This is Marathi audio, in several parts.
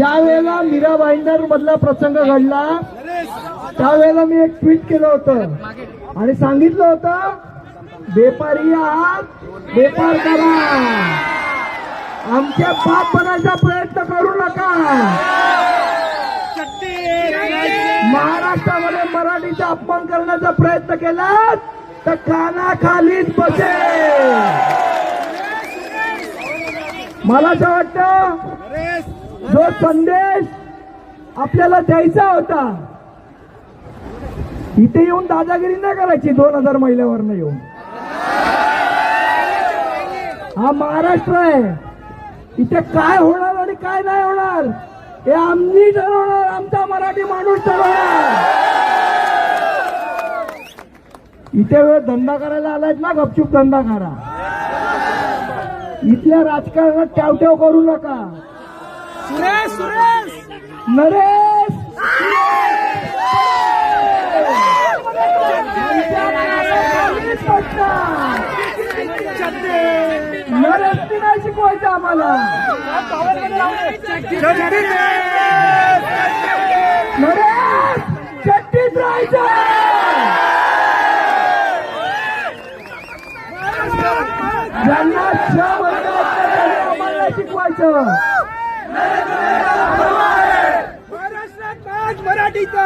ज्या वेळेला मीरा भाईंदर मधला प्रसंग घडला त्यावेळेला मी एक ट्विट केलं होतं. आणि सांगितलं होतं बेपारी आहात बेपार करा. आमच्या बाप बनायचा प्रयत्न करू नका. महाराष्ट्रामध्ये मराठीचा अपमान करण्याचा प्रयत्न केला तर कानाखालीच बसेल. मला असं वाटतं जो संदेश आपल्याला द्यायचा होता इथे येऊन दादागिरी नाही करायची दोन हजार महिल्यावर येऊन. हा महाराष्ट्र आहे. इथे काय होणार आणि काय नाही होणार हे आम्ही ठरवणार आमचा मराठी माणूस ठरवणार. इथे वेळ धंदा करायला आलायत ना गपचूप धंदा करा. इथल्या राजकारणात टावट्याव करू नका. सुरेश सुरेश! नरेश! नरेश नाही शिकवायचं आम्हाला. नरेश चट्टीत राहायचं. ज्यांना आम्हाला शिकवायचं. महाराष्ट्रात मराठीचा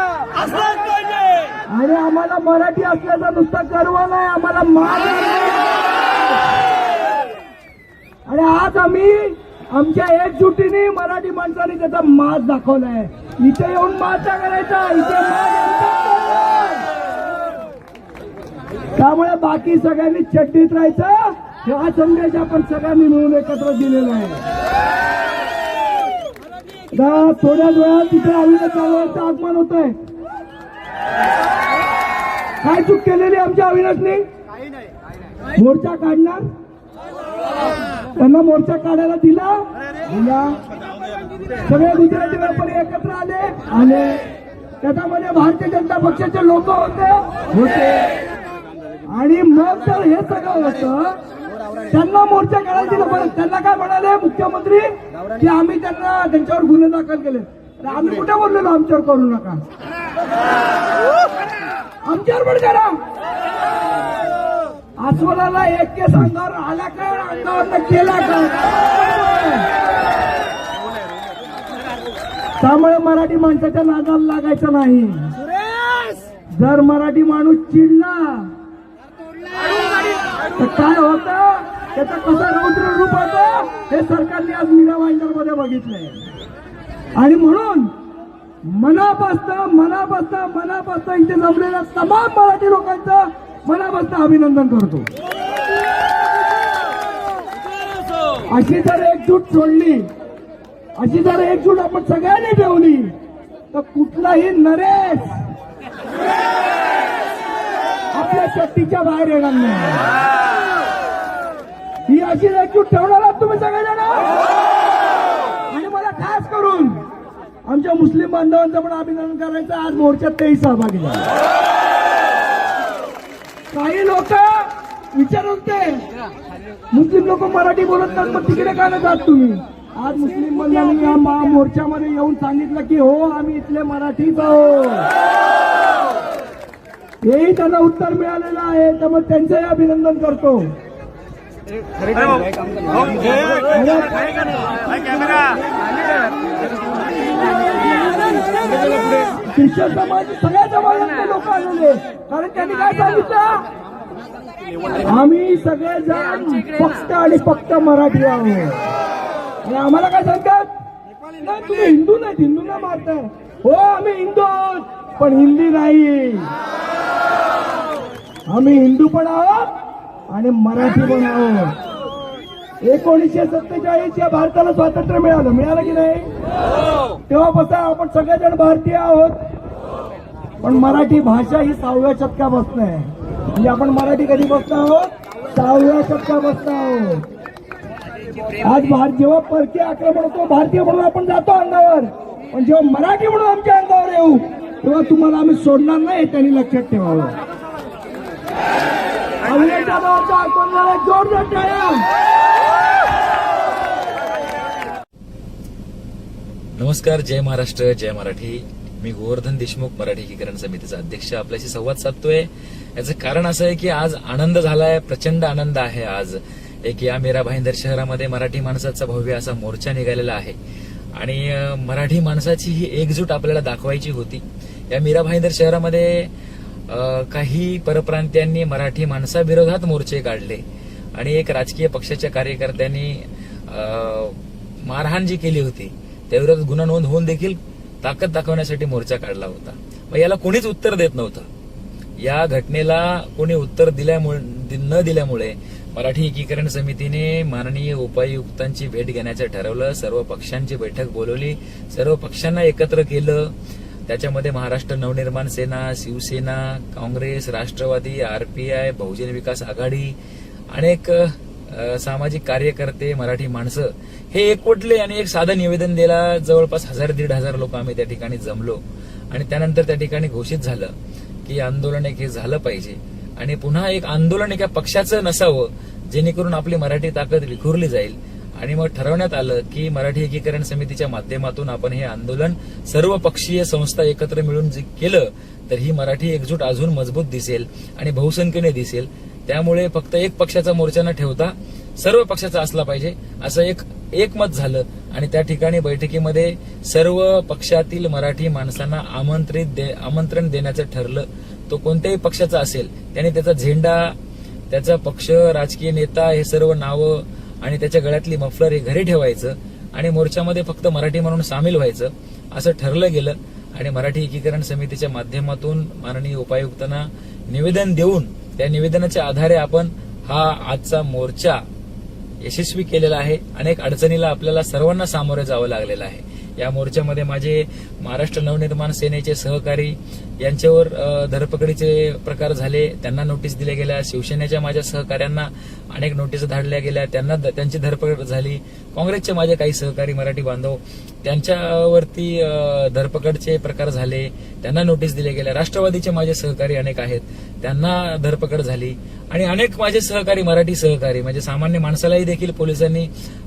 आणि आम्हाला मराठी असल्याचा नुसता गर्व नाही आम्हाला मान आणि आज आम्ही आमच्या एकजुटीने मराठी माणसाने त्याचा मास दाखवलाय. इथे येऊन माचा करायचा इथे त्यामुळे बाकी सगळ्यांनी चड्डीत राहायचं. हा संदेश आपण सगळ्यांनी मिळून एकत्र दिलेला आहे. थोड्याच वेळात तिथे अविनाश चव्हाणचं आगमन होत आहे काय चूक केलेली आमच्या अविनाशने? मोर्चा काढणार? त्यांना मोर्चा काढायला दिला? दिला. सगळे गुजराती व्यापारी एकत्र आले. आले. त्याच्यामध्ये भारतीय जनता पक्षाचे लोक होते. होते. आणि मग तर हे सगळं होतं. त्यांना मोर्चा काढायला दिला बरं त्यांना काय म्हणाले? मुख्यमंत्री की आम्ही त्यांना त्यांच्यावर गुन्हे दाखल केले. आम्ही कुठे बोललेलो आमच्यावर करू नका? आमच्यावर पण करा. अस्वलाला एक केस अंगावर आला का? अंगावर केला का? त्यामुळे मराठी माणसाच्या नादाला लागायचं नाही. जर मराठी माणूस चिडला तर काय होतं? त्याचा कसा रौद्र रूप होतं हे सरकारने आज मीरा वाईंदरमध्ये बघितलंय. आणि म्हणून मनापासनं मनापासनं मनापासनं इथे जमलेल्या तमाम मराठी लोकांचं मनापासनं अभिनंदन करतो. अशी जर एकजूट सोडली अशी जर एकजूट आपण सगळ्यांनी ठेवली तर कुठलाही नरेश आपल्या शक्तीच्या बाहेर येणार नाही. ही अशी एकजूट ठेवणार आहात तुम्ही सगळेजण? आणि मला खास करून आमच्या मुस्लिम बांधवांचं पण अभिनंदन करायचं आज मोर्चात तेही सहभागी झाले. काही लोक विचार होते मुस्लिम लोक मराठी बोलत नाहीत मग तिकडे का नाही जात तुम्ही? आज मुस्लिम बंधूंनी या महा मोर्चामध्ये येऊन सांगितलं की हो आम्ही इथले मराठीच आहोत. हेही त्यांना उत्तर मिळालेलं आहे तर मग त्यांचंही अभिनंदन करतो. ख्रिश्चन समाज सगळ्या समाजातले लोक आलेले कारण त्यांनी काय सांगितलं? आम्ही सगळेजण फक्त आणि फक्त मराठी आहोत. आणि आम्हाला काय सांगतात? नाही तुम्ही हिंदू नाहीत हिंदूंना मारताय. हो आम्ही हिंदू आहोत पण हिंदी नाही. आम्ही हिंदू पण आहोत आणि मराठी पण आहोत एकोणीसशे सत्तेचाळीस या भारताला स्वातंत्र्य मिळालं. मिळालं की नाही? तेव्हापासून आपण सगळेजण भारतीय आहोत. पण मराठी भाषा ही सहाव्या शतकापासून आहे. म्हणजे आपण मराठी कधी बसतो आहोत? सहाव्या शतकापासून आहोत. आज भार जेव्हा परकीय आक्रमण होतो भारतीय म्हणून आपण जातो अंगावर. पण जेव्हा मराठी म्हणून आमच्या अंगावर येऊ तेव्हा तुम्हाला आम्ही सोडणार नाही त्यांनी लक्षात ठेवावं. अविनाश जोरदार टाळ्या नमस्कार जय महाराष्ट्र जय मराठी. मी गोवर्धन देशमुख मराठी एकीकरण समितीचा अध्यक्ष. आपल्याशी संवाद साधतोय. याचं कारण असं आहे की आज आनंद झालाय प्रचंड आनंद आहे आज. एक या मेरा भाईंदर शहरामध्ये मराठी माणसाचा भव्य असा मोर्चा निघालेला आहे. आणि मराठी माणसाची ही एकजूट आपल्याला दाखवायची होती. या मीरा भाईंदर शहरामध्ये काही परप्रांतीयांनी मराठी माणसाविरोधात मोर्चे काढले. आणि एक राजकीय पक्षाच्या कार्यकर्त्यांनी मारहाण जी केली होती. त्याविरोधात गुन्हा नोंद होऊन देखील ताकद दाखवण्यासाठी मोर्चा काढला होता. मग याला कोणीच उत्तर देत नव्हतं. या घटनेला कोणी उत्तर दिल्यामुळे न दिल्यामुळे मराठी एकीकरण समितीने माननीय उपायुक्तांची भेट घेण्याचं ठरवलं. सर्व पक्षांची बैठक बोलवली. सर्व पक्षांना एकत्र केलं. त्याच्यामध्ये महाराष्ट्र नवनिर्माण सेना शिवसेना काँग्रेस राष्ट्रवादी आरपीआय बहुजन विकास आघाडी अनेक सामाजिक कार्यकर्ते मराठी माणसं हे एकवटले आणि एक साधं निवेदन द्यायला जवळपास हजार दीड हजार लोक आम्ही त्या ठिकाणी जमलो. आणि त्यानंतर त्या ठिकाणी घोषित झालं की आंदोलन एक हे झालं पाहिजे. आणि पुन्हा एक आंदोलन एका पक्षाचं नसावं जेणेकरून आपली मराठी ताकद विखुरली जाईल. आणि मग ठरवण्यात आलं की मराठी एकीकरण समितीच्या माध्यमातून आपण हे आंदोलन सर्व पक्षीय संस्था एकत्र मिळून जे केलं तर ही मराठी एकजूट अजून मजबूत दिसेल आणि बहुसंख्येने दिसेल. त्यामुळे फक्त एक पक्षाचा मोर्चा न ठेवता सर्व पक्षाचा असला पाहिजे असं एक एकमत झालं. आणि त्या ठिकाणी बैठकीमध्ये सर्व पक्षातील मराठी माणसांना आमंत्रित दे- आमंत्रण देण्याचं ठरलं. तो कोणत्याही पक्षाचा असेल त्याने त्याचा झेंडा त्याचा पक्ष राजकीय नेता हे सर्व नावं आणि त्याच्या गळ्यातली मफलर हे घरी ठेवायचं आणि मोर्चामध्ये फक्त मराठी म्हणून सामील व्हायचं असं ठरलं गेलं. आणि मराठी एकीकरण समितीच्या माध्यमातून माननीय उपायुक्तांना निवेदन देऊन त्या निवेदनाच्या आधारे आपण हा आजचा मोर्चा यशस्वी केलेला आहे. अनेक अडचणीला आपल्याला सर्वांना सामोरे जावं लागलेलं आहे. या मोर्चामध्ये माझे महाराष्ट्र नवनिर्माण सेनेचे सहकारी यांच्यावर धरपकडीचे प्रकार झाले. त्यांना नोटीस दिल्या गेल्या. शिवसेनेच्या माझ्या सहकाऱ्यांना अनेक नोटीस धाडल्या गेल्या. त्यांना त्यांची धरपकड झाली. काँग्रेसचे माझे काही सहकारी मराठी बांधव त्यांच्यावरती धरपकडचे प्रकार झाले. त्यांना नोटीस दिल्या गेल्या. राष्ट्रवादीचे माझे सहकारी अनेक आहेत. त्यांना धरपकड झाली. आणि अनेक माझे सहकारी मराठी सहकारी म्हणजे सामान्य माणसालाही देखील पोलिसांनी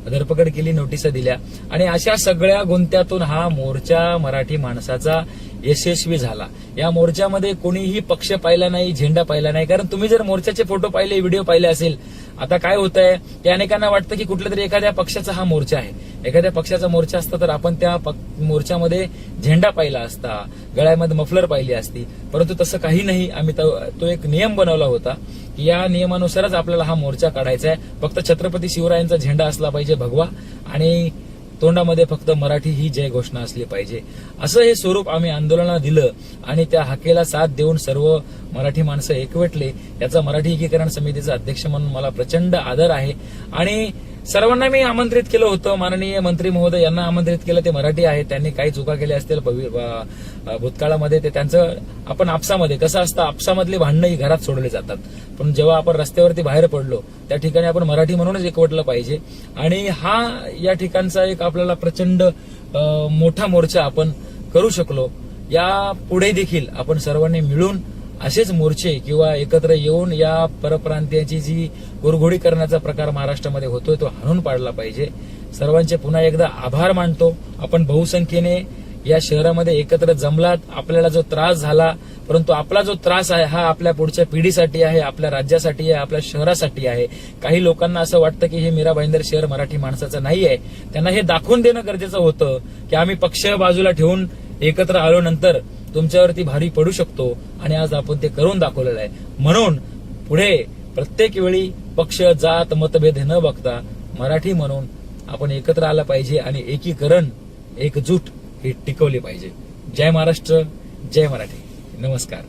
धरपकड केली नोटिसा दिल्या. आणि अशा सगळ्या गुंत्यातून हा मोर्चा मराठी माणसाचा यशस्वी झाला. या मोर्चामध्ये कोणीही पक्ष पाहिला नाही झेंडा पाहिला नाही. कारण तुम्ही जर मोर्चाचे फोटो पाहिले व्हिडिओ पाहिले असेल आता काय होत आहे की अनेकांना वाटतं की कुठल्या तरी एखाद्या पक्षाचा हा मोर्चा आहे. एखाद्या पक्षाचा मोर्चा असता तर आपण त्या मोर्चामध्ये झेंडा पाहिला असता गळ्यामध्ये मफलर पाहिली असती. परंतु तसं काही नाही. आम्ही तो एक नियम बनवला होता की या नियमानुसारच आपल्याला हा मोर्चा काढायचा आहे. फक्त छत्रपती शिवरायांचा झेंडा असला पाहिजे भगवा. आणि तोंडामध्ये फक्त मराठी ही जय घोषणा असली पाहिजे. असं हे स्वरूप आम्ही आंदोलनाला दिलं आणि त्या हाकेला साथ देऊन सर्व मराठी माणसं एकवटले. याचा मराठी एकीकरण समितीचा अध्यक्ष म्हणून मला प्रचंड आदर आहे. आणि सर्वांना मी आमंत्रित केलं होतं. माननीय मंत्री महोदय यांना आमंत्रित केलं. ते मराठी आहेत. त्यांनी काही चुका केल्या असतील. भूतकाळामध्ये ते त्यांचं आपण आपसामध्ये कसं असतं आपसामधली भांडणं ही घरात सोडली जातात. पण जेव्हा आपण रस्त्यावरती बाहेर पडलो त्या ठिकाणी आपण मराठी म्हणूनच एकवटलं पाहिजे. आणि हा या ठिकाणचा एक आपल्याला प्रचंड मोठा मोर्चा आपण करू शकलो. या पुढे देखील आपण सर्वांनी मिळून असेच मोर्चे किंवा एकत्र येऊन या परप्रांतीयाची जी गुरघोडी करण्याचा प्रकार महाराष्ट्रामध्ये होतोय तो हाणून पाडला पाहिजे. सर्वांचे पुन्हा एकदा आभार मानतो. आपण बहुसंख्येने या शहरामध्ये एकत्र जमलात. आपल्याला जो त्रास झाला परंतु आपला जो त्रास आहे हा आपल्या पुढच्या पिढीसाठी आहे आपल्या राज्यासाठी आहे आपल्या शहरासाठी आहे. काही लोकांना असं वाटतं की हे मीरा भाईंदर शहर मराठी माणसाचं नाही आहे त्यांना हे दाखवून देणं गरजेचं होतं की आम्ही पक्ष बाजूला ठेवून एकत्र आलो नंतर तुमच्यावरती भारी पडू शकतो आणि आज आपण ते करून दाखवलेलं आहे. म्हणून पुढे प्रत्येक वेळी पक्ष जात मतभेद न बघता मराठी म्हणून आपण एकत्र आलं पाहिजे आणि एकीकरण एकजूट ही टिकवली पाहिजे. जय महाराष्ट्र जय मराठी. नमस्कार.